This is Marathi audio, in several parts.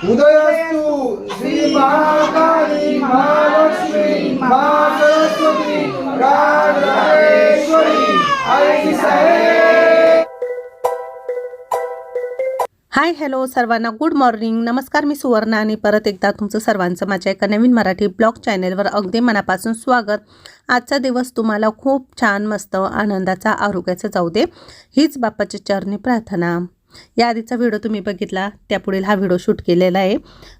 उदयस्तु श्री महाकाली महालक्ष्मी महासरस्वती राजेश्वरी आई साहेब. हाय हॅलो सर्वांना गुड मॉर्निंग. नमस्कार मी सुवर्णा आणि परत एकदा तुमचं सर्वांचं माझ्या एका नवीन मराठी ब्लॉग चॅनेलवर अगदी मनापासून स्वागत. आजचा दिवस तुम्हाला खूप छान मस्त आनंदाचा आरोग्याचा जाऊ दे. हीच बापाची चरणी प्रार्थना. या आधीचा व्हिडिओ तुम्ही बघितला त्यापुढील हा व्हिडिओ शूट केलेला आहे.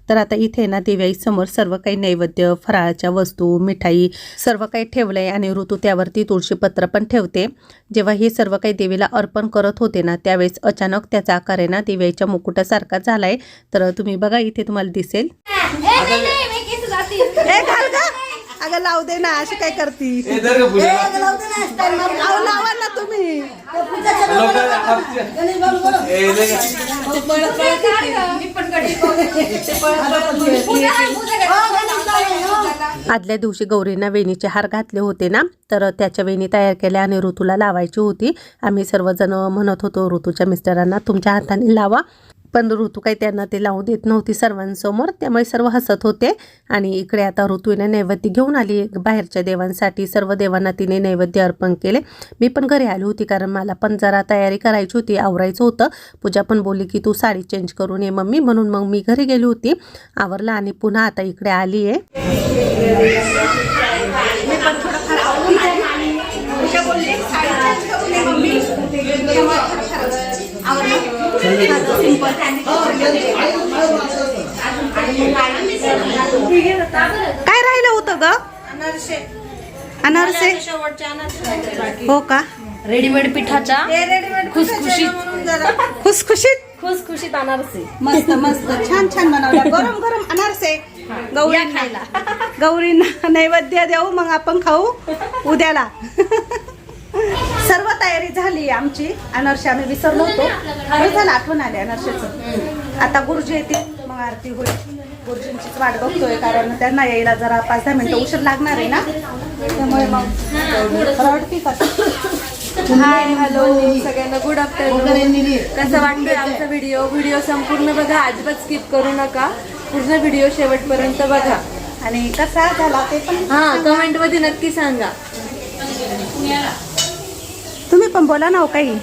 तर आता इथे ना देव्याई समोर सर्व काही नैवेद्य फराळाच्या वस्तू मिठाई सर्व काही ठेवलं आहे आणि ऋतू त्यावरती तुळशीपत्र पण ठेवते. जेव्हा हे सर्व काही देवीला अर्पण करत होते ना त्यावेळेस अचानक त्याचा आकार आहे ना देवीच्या मुकुटासारखा झाला आहे तर तुम्ही बघा इथे तुम्हाला दिसेल. ए अगं लावू दे ना अशी काय करती अहो, लावा ना तुम्ही. आदल्या दिवशी गौरींना वेणीचे हार घातले होते ना तर त्याच्या वेणी तयार केल्या आणि ऋतूला लावायची होती. आम्ही सर्वजण म्हणत होतो ऋतूच्या मिस्टरांना तुमच्या हाताने लावा. पण ऋतू काही त्यांना ते लावू देत नव्हती सर्वांसमोर. त्यामुळे सर्व हसत होते. आणि इकडे आता ऋतूने नैवेद्य घेऊन आली. बाहेरच्या देवांसाठी सर्व देवांना तिने नैवेद्य अर्पण केले. मी पण घरी आली होती कारण मला पण जरा तयारी करायची होती. आवरायचं होतं. पूजा पण बोलली की तू साडी चेंज करून ये मम्मी. म्हणून मग मी घरी गेली होती. आवरला आणि पुन्हा आता इकडे आली. आहे काय राहिलं होतं ग? अनारसे. हो का? रेडीमेड पिठाच्या खुसखुशीत. खुसखुशीत? खुसखुशीत अनारसे. मस्त मस्त. छान छान बनवल्या गरम गरम अनारसे. गौरींना गौरींना नैवेद्य देऊ मग आपण खाऊ उद्याला. सर्व तयारी झाली आमची. अनारसे आम्ही विसरलो होतो. बरं झालं आठवण आली अनारसेचं आता गुरुजी येतील मग आरती होईल. गुरुजींचीच वाट बघतोय कारण त्यांना यायला जरा पाच दहा मिनिटं उशीर लागणार आहे ना. त्यामुळे मग रडती का? Hi hello. सगळ्यांना गुड आफ्टरनून कसं वाटतोय आमचा व्हिडिओ व्हिडिओ संपूर्ण बघा अजिबात स्किप करू नका. पूर्ण व्हिडिओ शेवटपर्यंत बघा. आणि कसा झाला ते पण हा कमेंटमध्ये नक्की सांगा. तुम्ही पण बोला ना हो काही.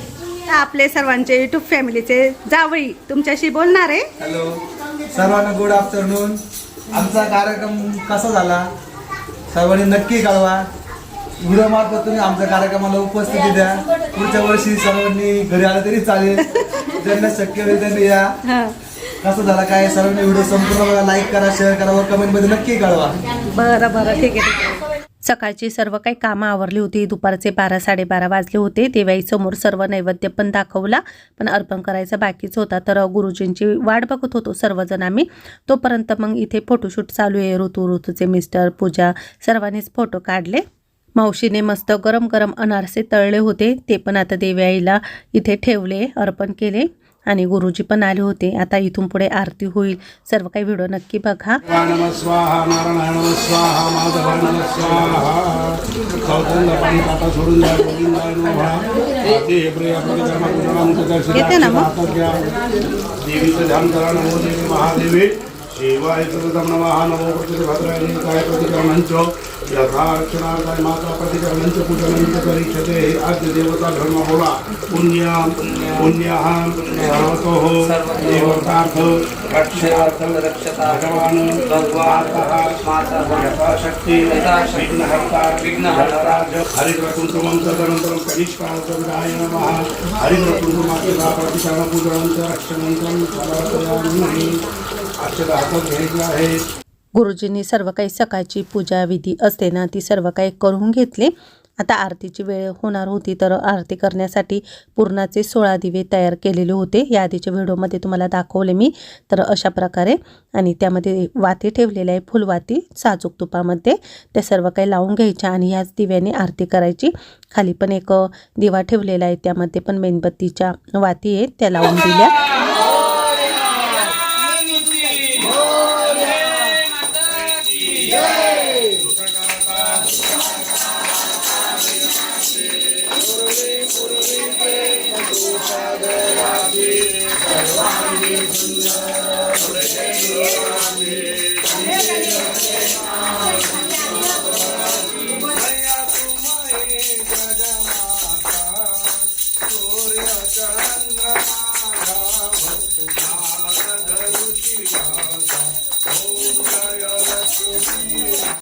आपले सर्वांचे युट्यूब फॅमिलीचे जावई तुमच्याशी बोलणार आहे. हॅलो. सर्वांना गुड आफ्टरनून आमचा कार्यक्रम कसा झाला? सर्वांनी नक्की कळवा. व्हिडिओ मार्फत तुम्ही आमच्या कार्यक्रमाला उपस्थिती द्या. पुढच्या वर्षी सर्वांनी घरी आलं तरी चालेल. ज्यांना शक्य होईल त्यांनी या. कसं झाला काय सर्वांनी व्हिडिओ संपूर्ण बघा लाईक करा शेअर करा व कमेंटमध्ये नक्की कळवा. बरं बरं. ठीक आहे ठीक आहे. सकाळची सर्व काही कामं आवरली होती. दुपारचे बारा साडेबारा वाजले होते. देवाईसमोर सर्व नैवेद्य पण दाखवला पण अर्पण करायचा बाकीच होता. तर गुरुजींची वाट बघत होतो सर्वजण आम्ही. तोपर्यंत मग इथे फोटोशूट चालू आहे. ऋतू ऋतूचे मिस्टर पूजा सर्वांनीच फोटो काढले. मावशीने मस्त गरम गरम अनारसे तळले होते. ते पण आता देव्याईला इथे ठेवले अर्पण केले. आणि गुरुजी पण आले होते. आता इथून पुढे आरती होईल. सर्व काही व्हिडिओ नक्की बघा. येते ना मग? देवीचं ध्यान करा नमो देवी महादेवी. शिवाय कृतम नमः प्रतिभद्राय काय प्रतिकरणंच यथार्चनार्थाय माता प्रतिकरणंच पूजनंच करिष्यते आद्य देवता धर्म बोला पुण्य पुण्यः सर्वतोः देवतार्थ रक्षणार्थ भगवान भगवान शक्ती विघ्नहर्ता विघ्नहर्ताज हरिग्रकुंकुमं तदनन्तरं कनिष्कार्तविदाय नमः हरिग्रकुंकुमात्मका प्रतिकरणपूजनं च रक्षणं समर्पयामि। गुरुजींनी सर्व काही सकाळची पूजा विधी असते ना ती सर्व काही करून घेतली. आता आरतीची वेळ होणार होती तर आरती करण्यासाठी पूर्णाचे सोळा दिवे तयार केलेले होते. या आधीच्या व्हिडिओमध्ये तुम्हाला दाखवले मी. तर अशा प्रकारे आणि त्यामध्ये वाती ठेवलेल्या आहे फुलवाती साजूक तुपामध्ये. त्या सर्व काही लावून घ्यायच्या आणि ह्याच दिव्याने आरती करायची. खाली पण एक दिवा ठेवलेला आहे त्यामध्ये पण मेणबत्तीच्या वाती आहेत त्या लावून दिल्या.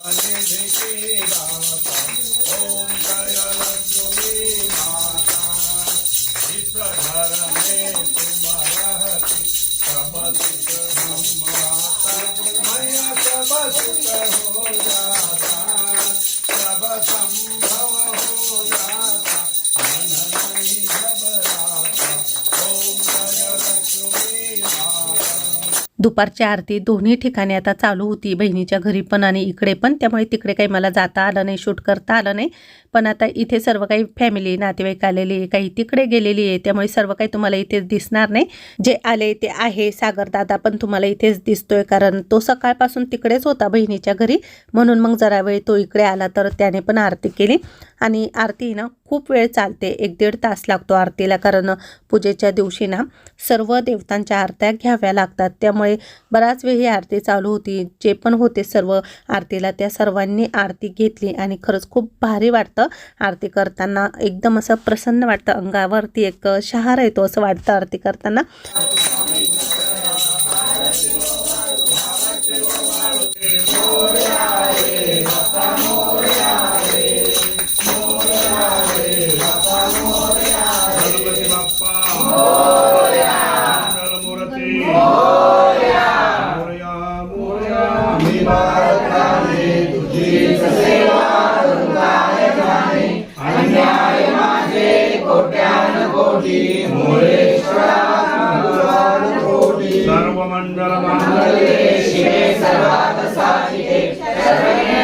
હરે જય બાપા दुपारची आरती दोन्ही ठिकाणी आता चालू होती. बहिणीच्या घरी पण आणि इकडे पण. त्यामुळे तिकडे काही मला जाता आलं नाही शूट करता आलं नाही. पण आता इथे सर्व काही फॅमिली नातेवाईक आलेली आहे काही तिकडे गेलेली आहे. त्यामुळे सर्व काही तुम्हाला इथेच दिसणार नाही. जे आले ते आहे. सागर दादा पण तुम्हाला इथेच दिसतोय. कारण तो सकाळपासून तिकडेच होता बहिणीच्या घरी. म्हणून मग जरा वेळ तो इकडे आला तर त्याने पण आरती केली. आणि आरती ना खूप वेळ चालते. एक दीड तास लागतो आरतीला कारण पूजेच्या दिवशी ना सर्व देवतांच्या आरत्या घ्याव्या लागतात. त्यामुळे बराच वेळ ही आरती चालू होती. जे पण होते सर्व आरतीला त्या सर्वांनी आरती घेतली आणि खरंच खूप भारी वाटतं आरती करताना. एकदम असं प्रसन्न वाटतं. अंगावरती एक शहार येतो असं वाटतं आरती करताना. सर्व मंगल मांगल्ये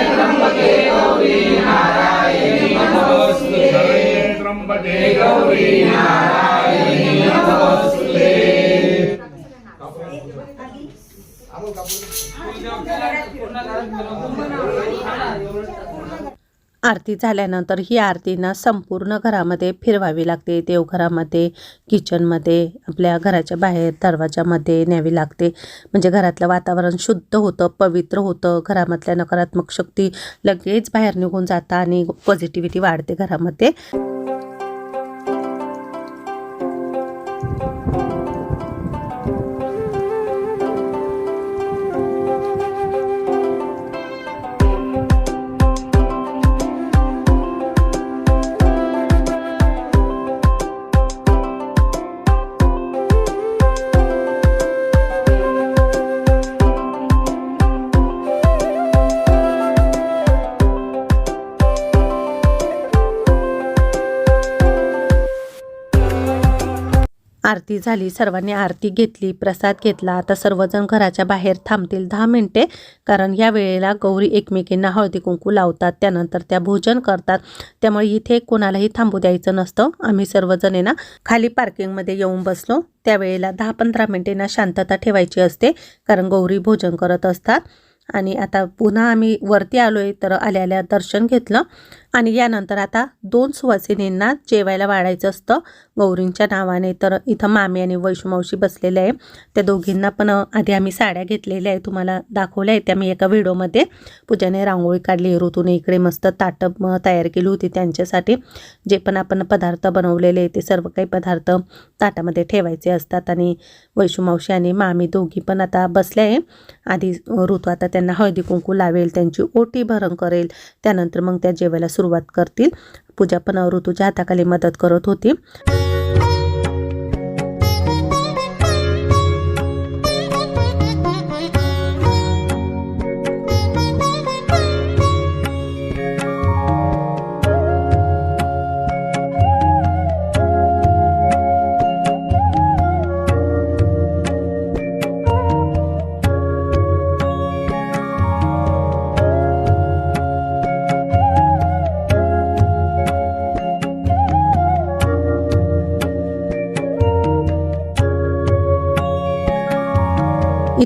त्र्यंबके गौरी नारायणी नमोस्तुते शरण्ये त्र्यंबके गौरी नारायणी नमोस्तुते आरती झाल्यानंतर ही आरतींना संपूर्ण घरामध्ये फिरवावी लागते. देवघरामध्ये किचनमध्ये आपल्या घराच्या बाहेर दरवाजामध्ये न्यावी लागते. म्हणजे घरातलं वातावरण शुद्ध होतं पवित्र होतं. घरामधल्या नकारात्मक शक्ती लगेच बाहेर निघून जातात आणि पॉझिटिव्हिटी वाढते घरामध्ये. आरती झाली सर्वांनी आरती घेतली प्रसाद घेतला. आता सर्वजण घराच्या बाहेर थांबतील दहा मिनिटे कारण या वेळेला गौरी एकमेकींना हळदी कुंकू लावतात. त्यानंतर त्या भोजन करतात. त्यामुळे इथे कोणालाही थांबू द्यायचं नसतं. आम्ही सर्वजण ना खाली पार्किंगमध्ये येऊन बसलो. त्यावेळेला दहा पंधरा मिनिटे ना शांतता ठेवायची असते कारण गौरी भोजन करत असतात. आणि आता पुन्हा आम्ही वरती आलो आहे तर आल्या आल्या दर्शन घेतलं. आणि यानंतर आता दोन सुवासिनींना जेवायला वाढायचं असतं. गौरींच्या नावाने तर इथं मामी आणि वैष्णवशी बसलेल्या आहे. त्या दोघींना पण आधी आम्ही साड्या घेतलेल्या आहे तुम्हाला दाखवल्या आहेत त्या मी एका व्हिडिओमध्ये. पूजाने रांगोळी काढली ऋतूने इकडे मस्त ताटं तयार केली होती त्यांच्यासाठी. जे पण आपण पदार्थ बनवलेले आहे ते सर्व काही पदार्थ ताटामध्ये ठेवायचे असतात. आणि वैष्णमावशी आणि मामी दोघी पण आता बसल्या आहे. आधी ऋतू आता त्यांना हळदी कुंकू लावेल त्यांची ओटी भरण करेल. त्यानंतर मग त्या जेवायला सुरुवात करतील. पूजा पण ऋतूच्या हाताखाली मदत करत होती.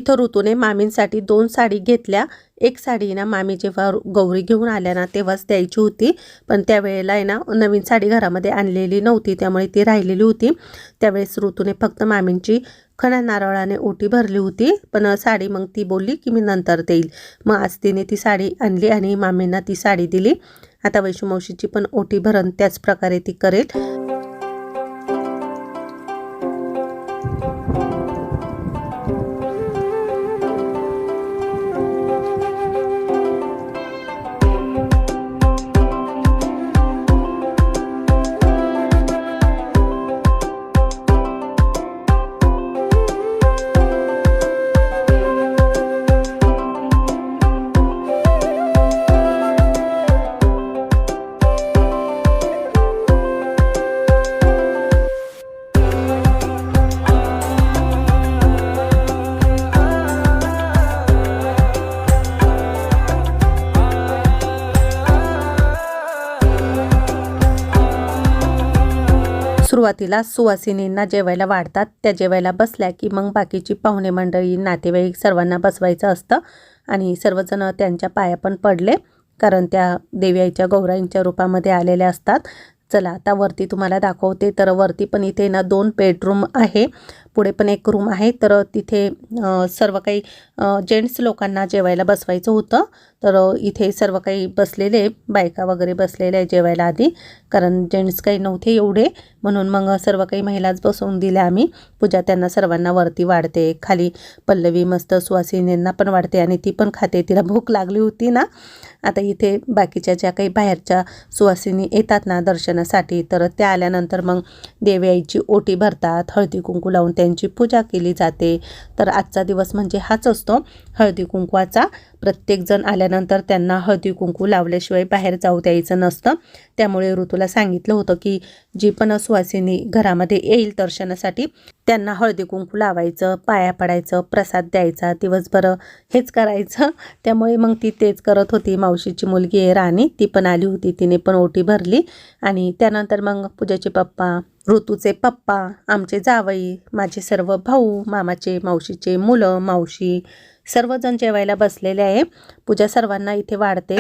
इथं ऋतूने मामींसाठी दोन साडी घेतल्या. एक साडी ना मामी जेव्हा गौरी घेऊन आल्या ना तेव्हाच द्यायची होती. पण त्यावेळेला आहे ना नवीन साडी घरामध्ये आणलेली नव्हती त्यामुळे ती राहिलेली होती. त्यावेळेस ऋतूने फक्त मामींची खण्या नारळाने ओटी भरली होती. पण साडी मग ती बोलली की मी नंतर देईल. मग आज तिने ती साडी आणली आणि मामींना ती साडी दिली. आता वैष्णमावशीची पण ओटी भरण त्याच प्रकारे ती करेल. सुरुवातीला सुवासिनींना जेवायला वाढतात. त्या जेवायला बसल्या की मग बाकीची पाहुणे मंडळी नातेवाईक सर्वांना बसवायचं असतं आणि सर्वजण त्यांच्या पाया पण पडले कारण त्या देवी आईच्या गौराईंच्या रूपामध्ये आलेल्या असतात. चला आता वरती तुम्हाला दाखवते. तर वरती पण इथे ना दोन बेडरूम आहे. पुढे पण एक रूम आहे. तर तिथे सर्व काही जेंट्स लोकांना जेवायला बसवायचं होतं. तर इथे सर्व काही बसलेले बायका वगैरे बसलेल्या आहे जेवायला आधी. कारण जेंट्स काही नव्हते एवढे. म्हणून मग सर्व काही महिलाच बसवून दिल्या आम्ही. पूजा त्यांना सर्वांना वरती वाढते. खाली पल्लवी मस्त सुवासिनींना पण वाढते आणि ती पण खाते. तिला भूक लागली होती ना. आता इथे बाकीच्या ज्या काही बाहेरच्या सुवासिनी येतात ना दर्शनासाठी तर त्या आल्यानंतर मग देवी ओटी भरतात. हळदी कुंकू लावून त्यांची पूजा केली जाते. तर आजचा दिवस म्हणजे हाच असतो. हळदी कुंकवाचा प्रत्येकजण आल्यानंतर त्यांना हळदी कुंकू लावल्याशिवाय बाहेर जाऊ द्यायचं नसतं. त्यामुळे ऋतूला सांगितलं होतं की जी पण सुवासिनी घरामध्ये येईल दर्शनासाठी त्यांना हळदी कुंकू लावायचं पाया पडायचं प्रसाद द्यायचा दिवसभर हेच करायचं. त्यामुळे मग ती तेच करत होती. मावशीची मुलगी आहे राणी ती पण आली होती. तिने पण ओटी भरली आणि त्यानंतर मग पूजाचे पप्पा ऋतूचे पप्पा आमचे जावई माझे सर्व भाऊ मामाचे मावशीचे मुलं मावशी सर्वजण जेवायला बसलेले आहे. पूजा सर्वांना इथे वाढते.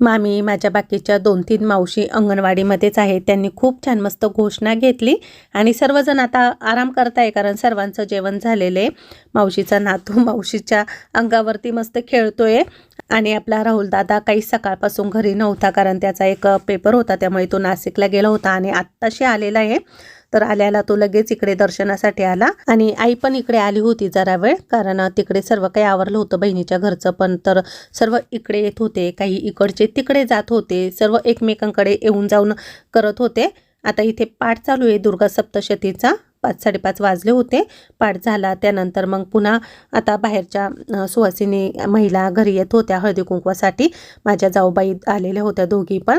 मामी माझ्या बाकीच्या दोन तीन मावशी अंगणवाडीमध्येच आहे त्यांनी खूप छान मस्त घोषणा घेतली. आणि सर्वजण आता आराम करताय कारण सर्वांचं जेवण झालेलं आहे. मावशीचा नातू मावशीच्या अंगावरती मस्त खेळतोय. आणि आपला राहुल दादा काही सकाळपासून घरी नव्हता कारण त्याचा एक पेपर होता. त्यामुळे तो नाशिकला गेला होता आणि आत्ताशी आलेला आहे. तर आल्याला तो लगेच इकडे दर्शनासाठी आला. आणि आई पण इकडे आली होती जरा वेळ कारण तिकडे सर्व काही आवरलं होतं बहिणीच्या घरचं पण. तर सर्व इकडे येत होते काही इकडचे तिकडे जात होते सर्व एकमेकांकडे येऊन जाऊन करत होते. आता इथे पाठ चालू आहे दुर्गा सप्तशतीचा. पाच साडेपाच वाजले होते. पाठ झाला त्यानंतर मग पुन्हा आता बाहेरच्या सुवासिनी महिला घरी येत होत्या हळदी कुंकवासाठी. माझ्या जाऊबाई आलेल्या होत्या दोघी पण.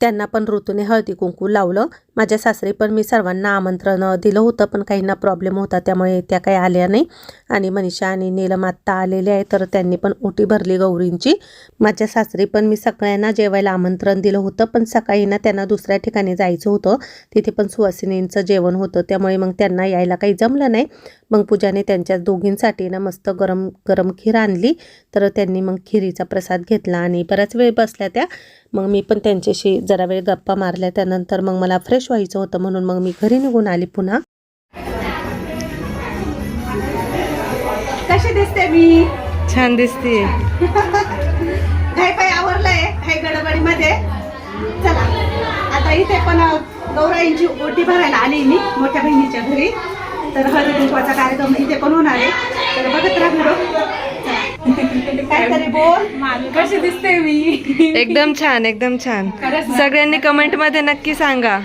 त्यांना पण ऋतूने हळदी कुंकू लावलं. माझ्या सासरी पण मी सर्वांना आमंत्रण दिलं होतं पण काहींना प्रॉब्लेम होता त्यामुळे त्या काही आल्या नाही. आणि मनीषा आणि नीलम आत्ता आलेले आहे तर त्यांनी पण ओटी भरली गौरींची. माझ्या सासरी पण मी सगळ्यांना जेवायला आमंत्रण दिलं होतं पण सकाळी ना त्यांना दुसऱ्या ठिकाणी जायचं होतं. तिथे पण सुवासिनींचं जेवण होतं त्यामुळे मग त्यांना यायला काही जमलं नाही. मग पूजाने त्यांच्या दोघींसाठी ना मस्त गरम गरम खीर आणली. तर त्यांनी मग खिरीचा प्रसाद घेतला आणि बराच वेळ बसल्या त्या. मग मी पण त्यांच्याशी जरा वेळ गप्पा मारल्या त्यानंतर मग मला फ्रेश व्हायचं होतं म्हणून मग मी घरी निघून आली पुन्हा. कशी दिसते मी? छान दिसते. काही पाय आवरलंय. काही गडबडीमध्ये. चला आता इथे पण गौराईंची ओटी भरायला आली मी मोठ्या बहिणीच्या घरी. तर हळदी कुंकवाचा कार्यक्रम इथे पण होणार आहे. तर बघत राहा बोल. कशी दिसते मी? एकदम छान एकदम छान. सगळ्यांनी कमेंटमध्ये नक्की सांगा.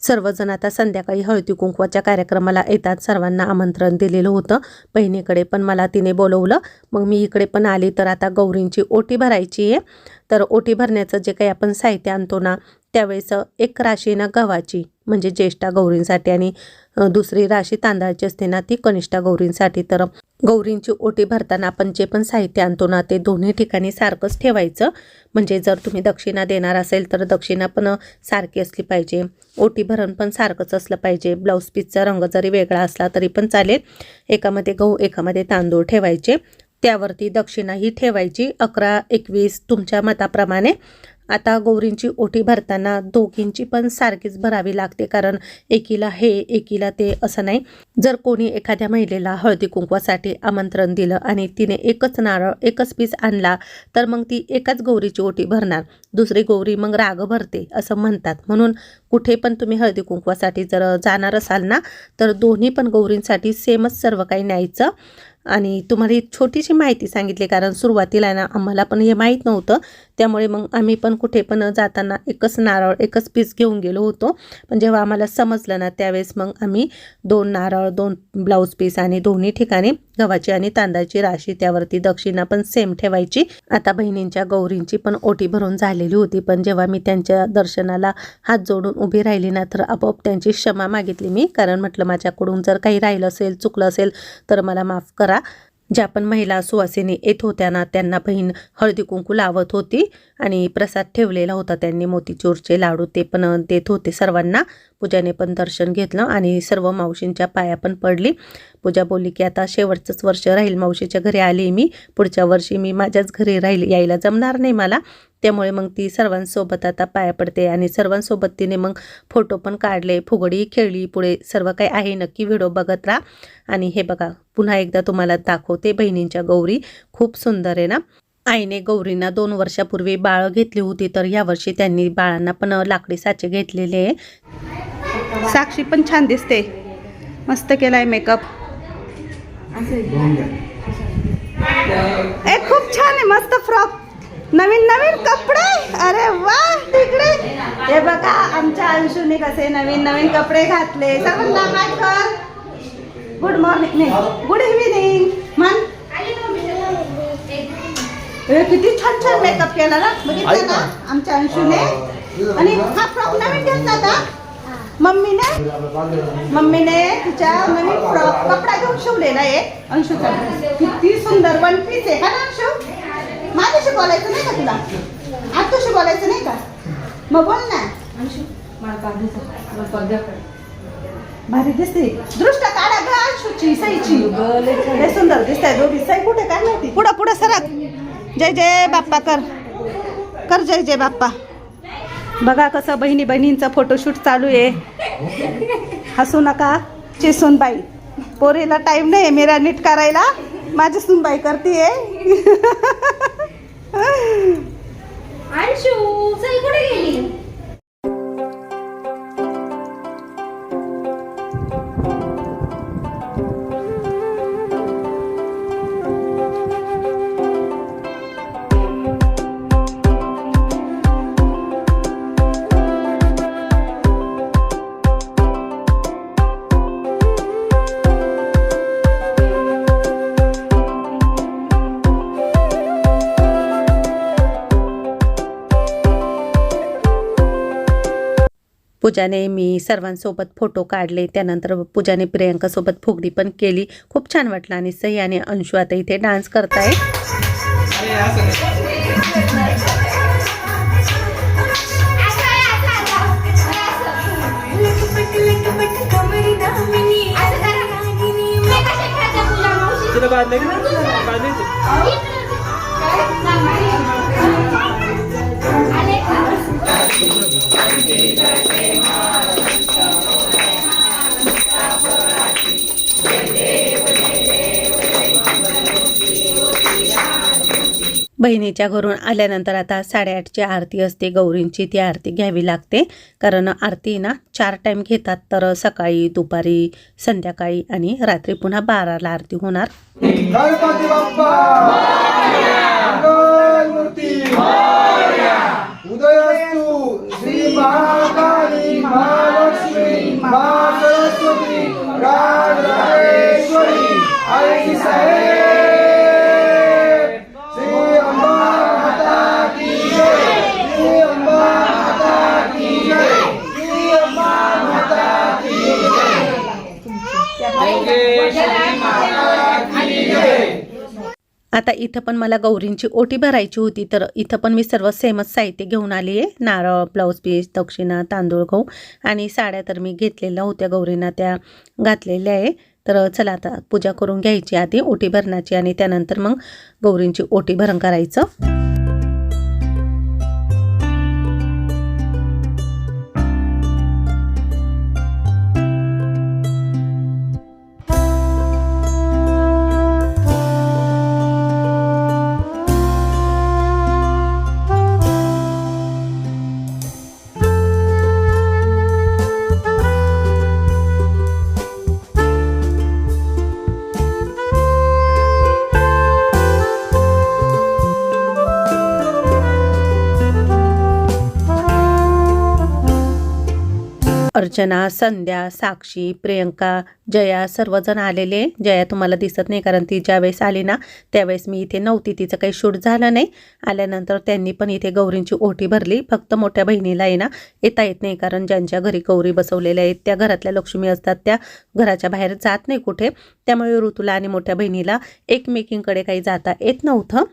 सर्वजण आता संध्याकाळी हळदी कुंकवाच्या कार्यक्रमाला येतात. सर्वांना आमंत्रण दिलेलं होतं. बहिणीकडे पण मला तिने बोलवलं. मग मी इकडे पण आली. तर आता गौरींची ओटी भरायची आहे. तर ओटी भरण्याचं जे काही आपण साहित्य आणतो ना त्यावेळेस एक राशी ना गव्हाची म्हणजे ज्येष्ठा गौरींसाठी. आणि दुसरी राशी तांदळाची असते ना ती कनिष्ठा गौरींसाठी. तर गौरींची ओटी भरताना आपण जे पण साहित्य आणतो ना ते दोन्ही ठिकाणी सारखंच ठेवायचं. म्हणजे जर तुम्ही दक्षिणा देणार असेल तर दक्षिणा पण सारखी असली पाहिजे. ओटी भरण पण सारखंच असलं पाहिजे. ब्लाऊज पीसचा रंग जरी वेगळा असला तरी पण चालेल. एकामध्ये गहू एकामध्ये तांदूळ ठेवायचे. त्यावरती दक्षिणा ही ठेवायची. अकरा एकवीस तुमच्या मताप्रमाणे. आता गौरींची ओटी भरताना दोघींची पण सारखीच भरावी लागते कारण एकीला हे एकीला ते असं नाही. जर कोणी एखाद्या महिलेला हळदी कुंकवासाठी आमंत्रण दिलं आणि तिने एकच नारळ एकच पीस आणला तर मग ती एकाच गौरीची ओटी भरणार. दुसरी गौरी मग राग भरते असं म्हणतात. म्हणून कुठे पण तुम्ही हळदी कुंकवासाठी जर जाणार असाल ना तर दोन्ही पण गौरींसाठी सेमच सर्व काही न्यायचं. आणि तुम्हाला एक छोटीशी माहिती सांगितली कारण सुरुवातीला ना आम्हाला पण हे माहीत नव्हतं. त्यामुळे मग आम्ही पण कुठे पण जाताना एकच नारळ एकच पीस घेऊन गेलो होतो. पण जेव्हा आम्हाला समजलं ना त्यावेळेस मग आम्ही दोन नारळ दोन ब्लाऊज पीस आणि दोन्ही ठिकाणी गव्हाची आणि तांदळाची राशी त्यावरती दक्षिणा पण सेम ठेवायची. आता बहिणींच्या गौरींची पण ओटी भरून झालेली होती. पण जेव्हा मी त्यांच्या दर्शनाला हात जोडून उभी राहिली ना तर आपोआप त्यांची क्षमा मागितली मी. कारण म्हटलं माझ्याकडून जर काही राहिलं असेल चुकलं असेल तर मला माफ करा. ज्या पण महिला सुवासिनी येत होत्या ना त्यांना बहीण हळदी कुंकू लावत होती आणि प्रसाद ठेवलेला होता त्यांनी मोतीचूरचे लाडू ते पण देत होते सर्वांना. पूजाने पण दर्शन घेतलं आणि सर्व मावशींच्या पाया पण पडली. पूजा बोलली की आता शेवटचंच वर्ष राहील मावशीच्या घरी आली मी. पुढच्या वर्षी मी माझ्याच घरी राहील. यायला जमणार नाही मला. त्यामुळे मग ती सर्वांसोबत आता पाया पडते आणि सर्वांसोबत तिने मग फोटो पण काढले फुगडी खेळली पुढे सर्व काही आहे नक्की व्हिडिओ बघत राहा. आणि हे बघा पुन्हा एकदा तुम्हाला दाखवते बहिणींच्या गौरी. खूप सुंदर आहे ना? आईने गौरींना दोन वर्षापूर्वी बाळ घेतली होती तर यावर्षी त्यांनी बाळांना पण लाकडी साचे घेतलेले आहे. साक्षी पण छान दिसते. मस्त केलाय मेकअप. खूप छान आहे मस्त फ्रॉक. नवीन नवीन कपडे? अरे वा तिकडे. हे बघा आमच्या अंशूने कसे नवीन नवीन कपडे घातले. सर्वांना कर. गुड मॉर्निंग गुड इव्हिनिंग मन? किती छान छान मेकअप केला ना? बघितलं ना. आमच्या अंशूने. आणि हा फ्रॉक नवीन घेतला का? मम्मीने? मम्मीने तिच्या नवीन फ्रॉक कपडा घेऊन शिवलेला आहे. अंशूचा. किती सुंदर वन पीस आहे. का माझ्याशी बोलायचं नाही का तुला? आतुशी बोलायचं नाही का? मग बोल ना. भारी दिसते. दृष्ट काढा ग अंशूची सईची. लय सुंदर दिसताय दोघी. सई कुठे? काय माहिती? पुढं पुढं सरक. जय जय बाप्पा कर. कर जय जय बाप्पा. बघा कसं बहिणी बहिणींचा फोटोशूट चालू आहे. हसू नका ची सुनबाई पोरीला टाईम नाही मेरा नीट करायला. माझी सुनबाई करते अंशू चल कुठे गेली? पूजाने मी सर्वांसोबत फोटो काढले त्यानंतर पूजाने प्रियंकासोबत फुगडी पण केली. खूप छान वाटलं आणि सई आणि अंशू आता इथे डान्स करताय बहिणीच्या घरून आल्यानंतर आता साडेआठची आरती असते. गौरींची ती आरती घ्यावी लागते. कारण आरती ना चार टाईम घेतात. तर सकाळी दुपारी संध्याकाळी आणि रात्री पुन्हा बाराला आरती होणार. उदय आता इथं पण मला गौरींची ओटी भरायची होती तर इथं पण मी सर्व सेमच साहित्य घेऊन आली आहे. नारळ ब्लाऊज पीस दक्षिणा तांदूळ गहू आणि साड्या तर मी घेतलेल्या होत्या गौरींना त्या घातलेल्या आहे. तर चला आता पूजा करून घ्यायची आधी ओटी भरण्याची आणि त्यानंतर मग गौरींची ओटी भरण करायचं. अर्चना संध्या साक्षी प्रियंका जया सर्वजण आलेले. जया तुम्हाला दिसत नाही कारण ती ज्यावेळेस आली ना त्यावेळेस मी इथे नव्हती. तिचं काही शूट झालं नाही. आल्यानंतर त्यांनी पण इथे गौरींची ओटी भरली. फक्त मोठ्या बहिणीला आहे ना येता येत नाही कारण ज्यांच्या घरी गौरी बसवलेल्या आहेत त्या घरातल्या लक्ष्मी असतात. त्या घराच्या बाहेर जात नाही कुठे. त्यामुळे ऋतूला आणि मोठ्या बहिणीला एकमेकींकडे काही जाता येत नव्हतं.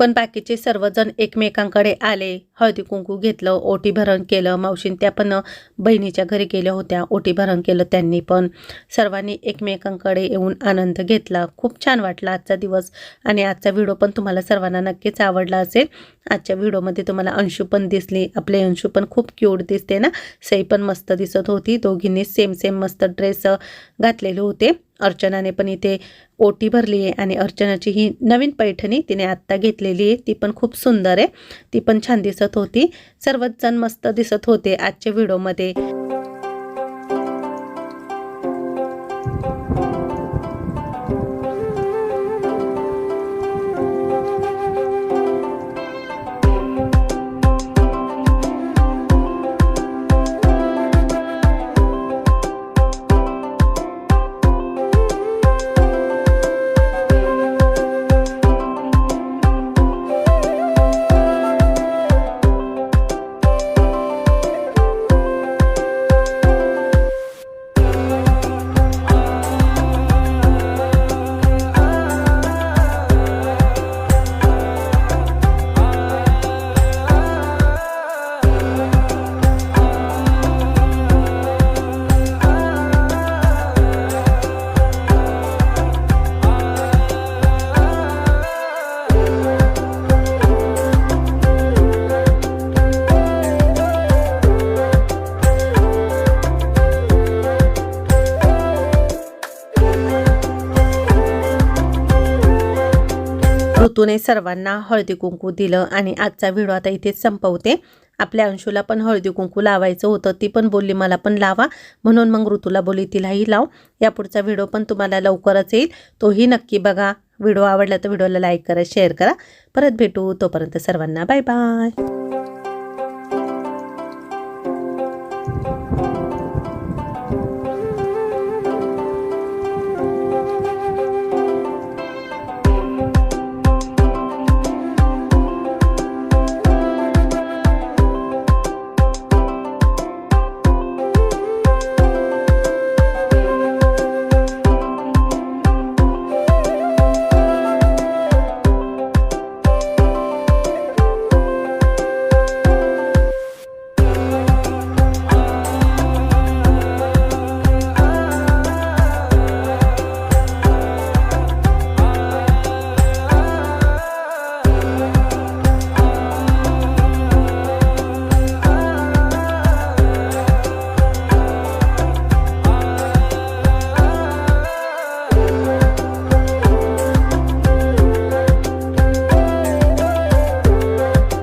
पण बाकीचे सर्वजण एकमेकांकडे आले हळदी कुंकू घेतलं ओटी भरण केलं मावशीन त्या पण बहिणीच्या घरी गेल्या होत्या ओटी भरण केलं त्यांनी पण. सर्वांनी एकमेकांकडे येऊन आनंद घेतला. खूप छान वाटला आजचा दिवस आणि आजचा व्हिडिओ पण तुम्हाला सर्वांना नक्कीच आवडला असेल. आजच्या व्हिडिओमध्ये तुम्हाला अंशू पण दिसली. आपले अंशू पण खूप क्यूट दिसते ना? सई पण मस्त दिसत होती. दोघींनी सेम सेम मस्त ड्रेस घातलेले होते. अर्चनाने पण इथे ओटी भरली आहे आणि अर्चनाची ही नवीन पैठणी तिने आत्ता घेतलेली आहे. ती पण खूप सुंदर आहे. ती पण छान दिसत होती. सर्वच जण मस्त दिसत होते आजच्या व्हिडिओमध्ये ऋतूने सर्वांना हळदी कुंकू दिलं आणि आजचा व्हिडिओ आता इथेच संपवते. आपल्या अंशूला पण हळदी कुंकू लावायचं होतं ती पण बोलली मला पण लावा. म्हणून मग ऋतूला बोली तिलाही लाव. या पुढचा व्हिडिओ पण तुम्हाला लवकरच येईल. तोही नक्की बघा. व्हिडिओ आवडला तर व्हिडिओला लाईक करा शेअर करा. परत भेटू. तोपर्यंत सर्वांना बाय बाय.